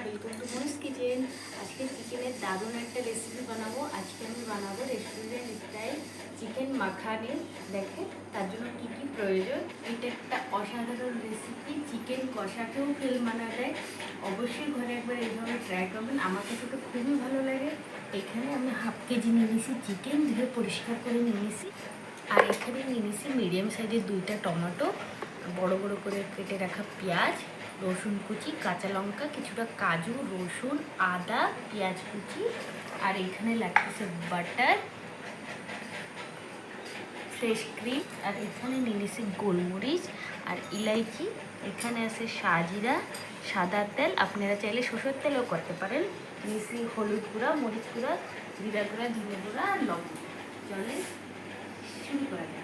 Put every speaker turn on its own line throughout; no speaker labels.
Welcome to মনুস kitchen আজকে চিকেনের দারুণ একটা রেসিপি বানাবো। আজকে আমি বানাবো রেস্টুরেন্ট স্টাইল চিকেন মাখানি দেখে তার জন্য কী কী প্রয়োজন? এটা একটা অসাধারণ রেসিপি চিকেন কষাকেও ফেল মানা যায়। অবশ্যই ঘরে একবার এইভাবে ট্রাই করবেন। আমার কাছে তো খুবই ভালো লাগে। এখানে আমি হাফ কেজি নিয়ে নিয়েছি চিকেন ধুয়ে পরিষ্কার করে নিয়ে নিয়েছি। আর এখানে নিয়ে নিয়েছি মিডিয়াম সাইজের দুইটা টমেটো, বড় বড় করে কেটে রাখা পেঁয়াজ। রসুন কুচি, কাঁচা লঙ্কা, কিছুটা কাজু, রসুন, আদা, পেঁয়াজ কুচি আর এখানে লাগতেছে বাটার, ফ্রেশ ক্রিম আর এখানে নিয়ে নিয়েছি গোলমরিচ আর ইলাইচি। এখানে আছে সাজিরা, সাদা তেল। আপনারা চাইলে সরষের তেলও করতে পারেন। নিয়েছি হলুদ গুঁড়া, মরিচ গুঁড়া, জিরা গুঁড়া, ধনে গুঁড়া আর লবণ। চলে শুরু করা যাক।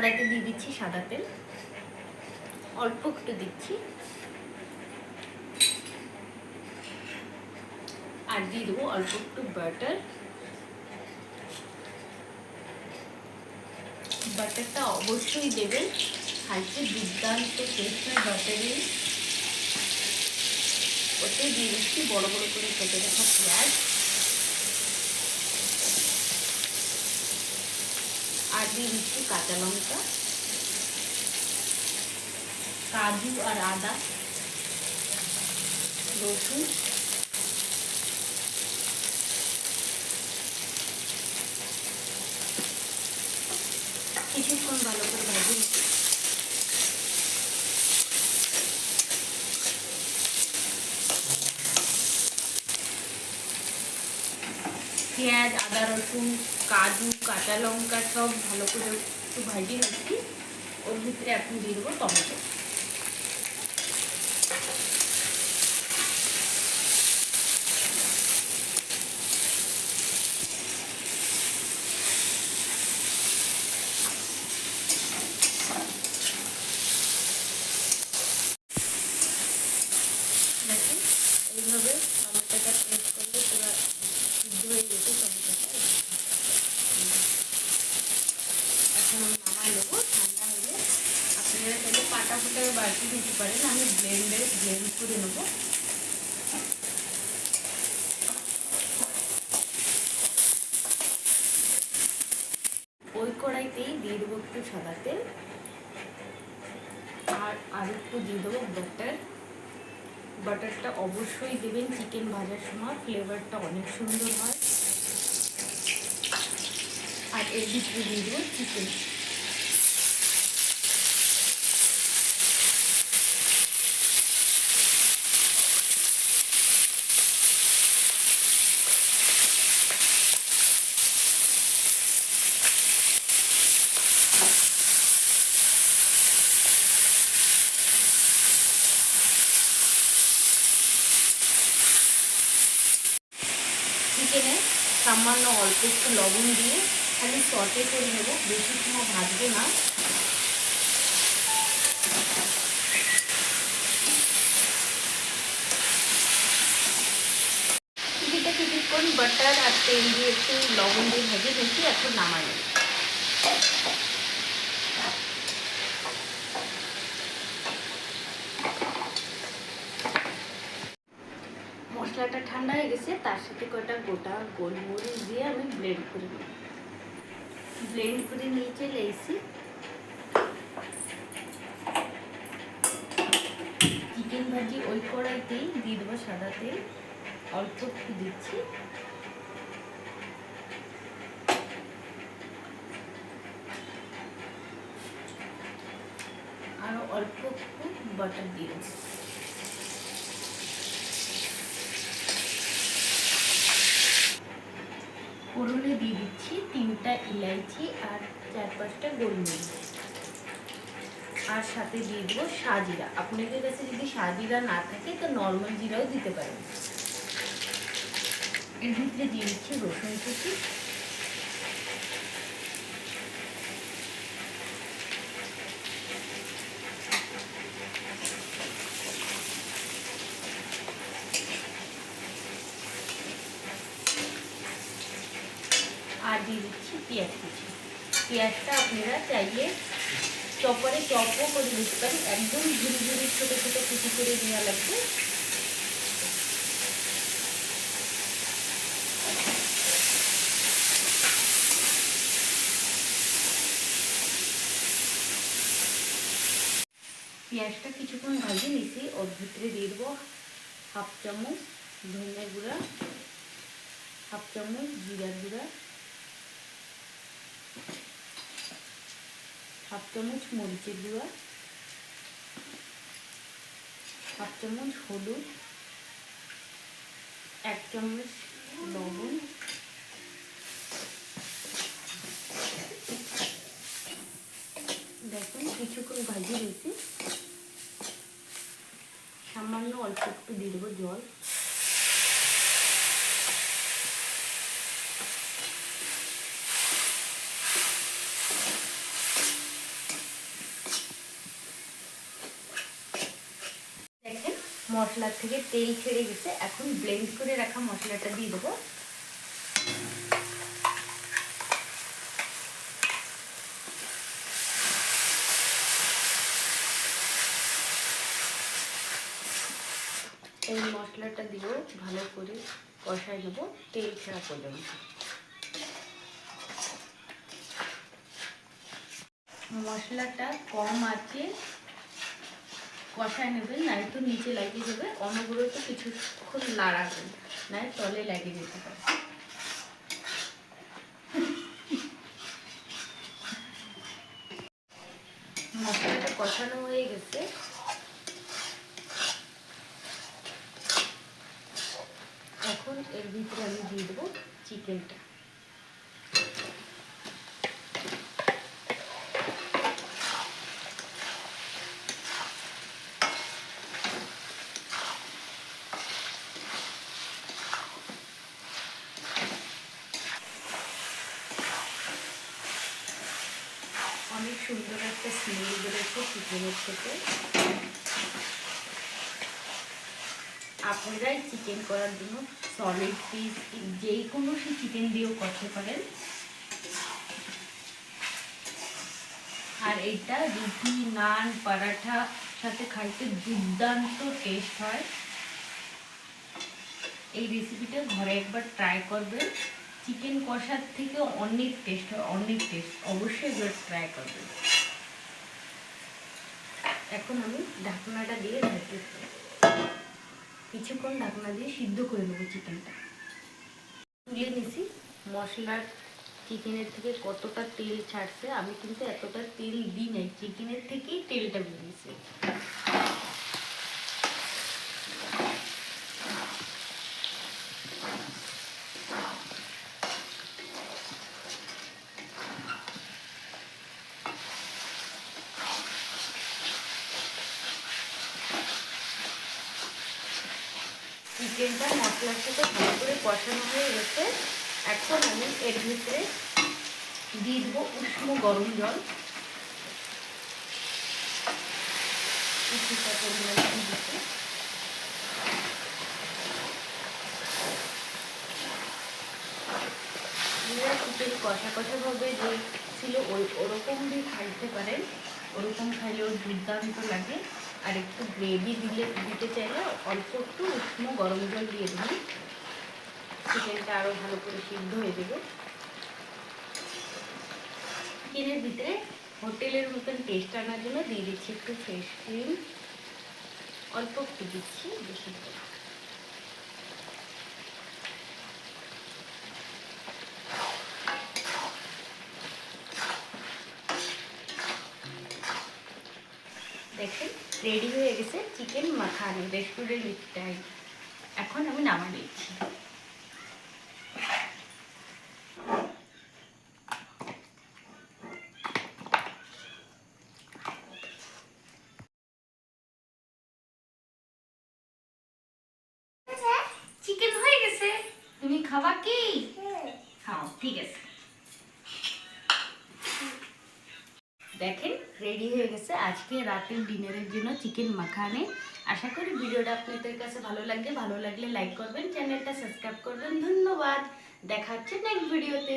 কড়াইতে দিয়ে দিচ্ছি সাদা তেল। অল্প একটু দিচ্ছি। আর দিয়ে দেবো অল্প একটু বাটার বাটারটা অবশ্যই দেবেন। খাইতে দুর্দান্ত টেস্ট হয় বাটারের ওতে দিয়ে দিচ্ছি বড় বড় করে কেটে রাখা পেঁয়াজ। দিয়ে দিচ্ছি কাঁচা লঙ্কা কাজু আর আদা রসুন কিছুক্ষণ ভালো করে ভাজি নিচ্ছি পেঁয়াজ আদা রসুন কাজু কাঁচা লঙ্কা সব ভালো করে একটু ভাজিয়ে নিচ্ছি। ওর ভিতরে এখন দিয়ে দেবো টমেটো দেখুন এইভাবে টমেটোটা পেস্ট করলে পুরো সিদ্ধ হয়ে যেত টমেটোটা এখন আমি নামাই নেব ঠান্ডা হলে আপনারা চাইলে ফুটায় বাড়তি দিতে পারেন, আমি ব্লেন্ডারে ব্লেন্ড করে নেব। ওই কড়াইতেই দিয়ে দেবো একটু সাদা তেল, আর একটু দিয়ে দেবো বাটার বাটারটা অবশ্যই দেবেন চিকেন ভাজার সময় ফ্লেভারটা অনেক সুন্দর হয়। আর এর ভিতরে দিয়ে দেবো চিকেনে সামান্য অল্প একটু লবণ দিয়ে খালি সটে করে নেব, বেশি কোনো ভাজবো না। কিছুক্ষণ বাটার আর তেল দিয়ে একটু লবণ দিয়ে ভেজে নিচ্ছি এখন নামাই নেব মশলাটা গেছে তার সাথে কয়টা গোটা গোলমরিচ দিয়ে আমি ব্লেন্ড করে নেব। ব্লেন্ড করে নিয়ে চলে এসেছি। চিকেন ভাজি ওই কড়াইতেই দিয়ে দেবো সাদা তেল। অল্প একটু দিচ্ছি। আরও অল্প একটু বাটার দিয়ে দেবো ফোড়নে দিয়ে দিচ্ছি তিনটা ইলাইচি আর চার পাঁচটা গোলমরিচ। আর সাথে দিয়ে দেবো সাজিরা। আপনাদের কাছে যদি সাজিরা না থাকে, তো নর্মাল জিরাও দিতে পারেন। এর ভিতরে দিয়ে দিচ্ছি রসুন কুচি আর দিয়ে দিচ্ছি পেঁয়াজ কুচি। পেঁয়াজটা আপনারা চাইলে চপরে চপও করে দিতে পারি একদম ঝুড়ি ঝুড়ি ছোটো ছোটো কুচি করে নেওয়া লাগবে। পেঁয়াজটা কিছুক্ষণ ভাজে নিছি। ওর ভিতরে দিয়ে দেবো হাফ চামচ ধনে গুঁড়া, হাফ চামচ জিরা গুঁড়া হাফ চামচ মরিচের গুঁড়া, হাফ চামচ হলুদ, এক চামচ লবণ, দেখুন কিছুক্ষণ ভাজি রয়েছে সামান্য অল্প একটু দেবো জল দেখেন মশলার থেকে তেল ছেড়ে গেছে। এখন ব্লেন্ড করে রাখা মশলাটা দিয়ে দেবো। এই মশলাটা দিয়েও ভালো করে কষাই দেবো তেল ছাড়া পর্যন্ত। মশলাটা কম আছে। কষায় নেবেন নাই তো নিচে লাগিয়ে যাবে অনবরত কিছুক্ষণ লাড়াবেন নাই তলে লাগিয়ে যেতে পারে মশলাটা কষানো হয়ে গেছে। এখন এর ভিতরে আমি দিয়ে দেবো চিকেনটা অনেক সুন্দর একটা স্মেল বেরোচ্ছে চিকেনের থেকে আপনারাই চিকেন করার জন্য সলিড পিস যেই কোনো সে চিকেন দিয়েও করতে পারেন। আর এটা রুটি নান, পরাঠা সাথে খাইতে দুর্দান্ত টেস্ট হয়। এই রেসিপিটা ঘরে একবার ট্রাই করবেন। চিকেন কষার থেকে অনেক টেস্ট হয় অনেক টেস্ট অবশ্যই একবার ট্রাই করবেন। এখন আমি ঢাকনাটা দিয়ে ঢাকতে কিছুক্ষণ ঢাকনা দিয়ে সিদ্ধ করে নেব চিকেনটা। তুলে নিছি। মশলার চিকেনের থেকে কতটা তেল ছাড়ছে, আমি কিন্তু এতটা তেল দিই নাই। চিকেনের থেকেই তেলটা বেরিয়েছে চিকেনটা মশলার সাথে ভালো করে কষানো হয়ে গেছে। এখন আমি এর ভিতরে দিয়ে দেবো উষ্ণ গরম জল। কিছুটা পরিমাণে কষা ভাবে যে ছিল ওই ওরকম দিয়ে খাইতে পারেন। ওরকম খাইলেও দুর্দান্ত লাগে। আর একটু গ্রেভি দিলে, দিতে চাইলে অল্প একটু উষ্ণ গরম জল দিয়ে দিবি। চিকেনটা আরও ভালো করে সিদ্ধ হয়ে যাবে। চিকেনের ভিতরে হোটেলের মতন টেস্ট আনার জন্য দিয়ে দিচ্ছি একটু ফ্রেশ ক্রিম অল্প একটু দিচ্ছি, বেশি করে না। দেখেন রেডি হয়ে গেছে চিকেন মাখানি রেস্টুরেন্ট স্টাইল এখন আমি নামা দিচ্ছি চিকেন হয়ে গেছে তুমি খাবা কি খাও ঠিক আছে দেখেন রেডি হয়ে গেছে। আজকে রাতের ডিনারের জন্য চিকেন মাখানে আশা করি ভিডিওটা আপনাদের কাছে ভালো লাগবে। ভালো লাগলে লাইক করবেন চ্যানেলটা সাবস্ক্রাইব করবেন। ধন্যবাদ। দেখা হচ্ছে নেক্সট ভিডিওতে